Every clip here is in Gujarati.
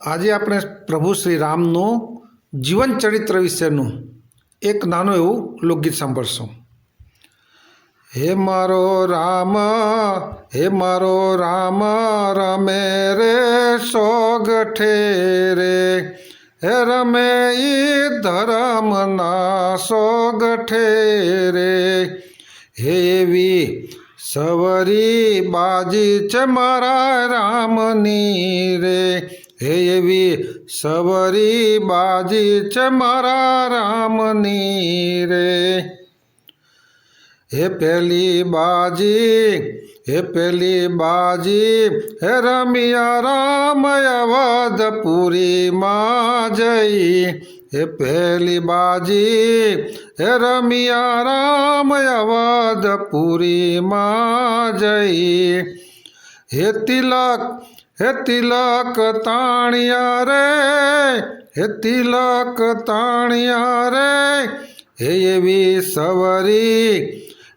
આજે આપણે પ્રભુ શ્રી રામનું જીવન ચરિત્ર વિશેનું એક નાનું એવું લોકગીત સાંભળશું. હે મારો રામ, હે મારો રામ, રમે રે સોગઠે રે હે રમે ઈ ધરમના સોગઠે રે હે એવી સવરી બાજી છે મારા રામની રે હે એવી સવરી બાજી છે મારા રામની રે. હે પેલી બાજી, હે પેલી બાજી, હે રમિયા રામ અવધપુરીમાં જઈ. હે પેલી બાજી, હે રમિયા રામ અવધપુરીમાં જઈ. હે તિલક હે તિલક તાણિયા રે હે તિલક તાણિયા રે હે એવી સવરી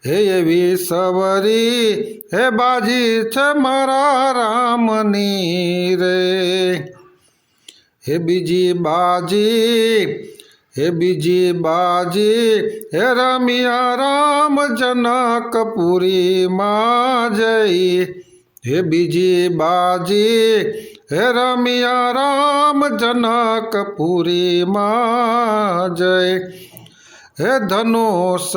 હે એવી સવરી હે બાજી છે મારા રામની રે હે બીજી બાજી હે બીજી બાજી હે રમિયા રામ જનકપુરીમાં જઈ હે બીજી બાજી, હે રમિયા રામ જનકપુરીમાં જય. હે ધનુષ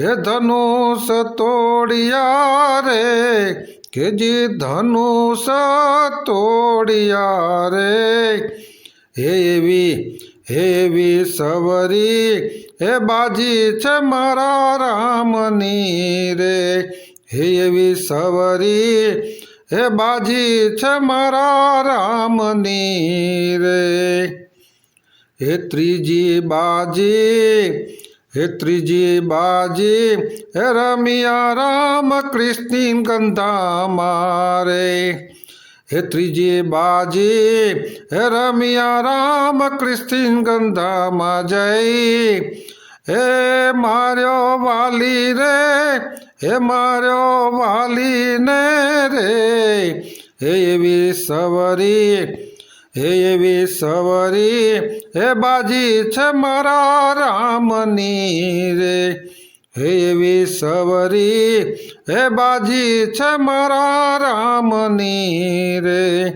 હે ધનુષ તોડિયા રે કે જી ધનુષ તોડિયા રે. હે એવી હે એવી સવરી, હે બાજી છે મારા રામની રે. હે એવી સવરી, હે બાજી છે મારા રામની રે. હે ત્રીજી બાજી, હે ત્રીજી બાજી, હે રમિયા રામ કૃષ્ણ ગંધા મારે હે ત્રીજી બાજી, હે રમિયા રામ કૃષ્ણ ગંધામાં જઈ. હે માર્યો વાલી રે હે માર્યો વાલી ને રે, હે એવી સવરી, હે એવી સવરી, હે બાજી છે મારા રામની રે. હે એવી સવરી, હે બાજી છે મારા રામની રે.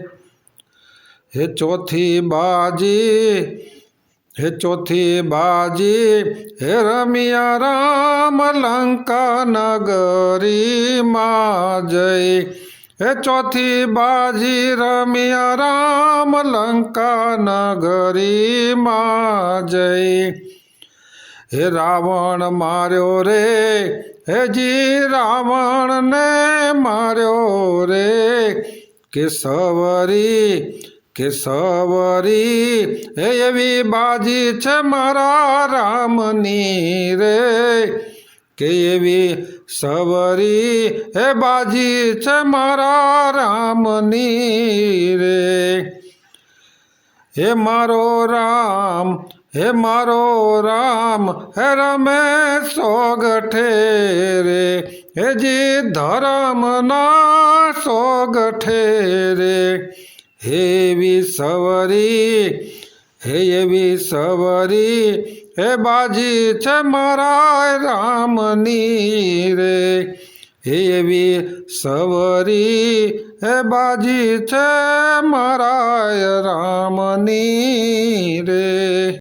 હે ચોથી બાજી હે ચોથી બાજી, હે રમિયા રામ લંકા નગરીમાં જઈ. હે ચોથી બાજી, રમિયા રામ લંકા નગરીમાં જઈ. હે રાવણ માર્યો રે, હે જી રાવણ ને માર્યો રે. કે સવરી કે સવરી હે એવી બાજી છે મારા રામની રે. કે એવી સવરી, હે બાજી છે મારા રામની રે. હે મારો રામ, હે મારો રામ, હે રમે સોગઠે રે હે જી ધર્મના સોગઠે રે હે એવી સવરી, હે એવી સવરી હે બાજી છે મારા રામની રે. હે એવી સવરી હે બાજી છે મારા રામની રે.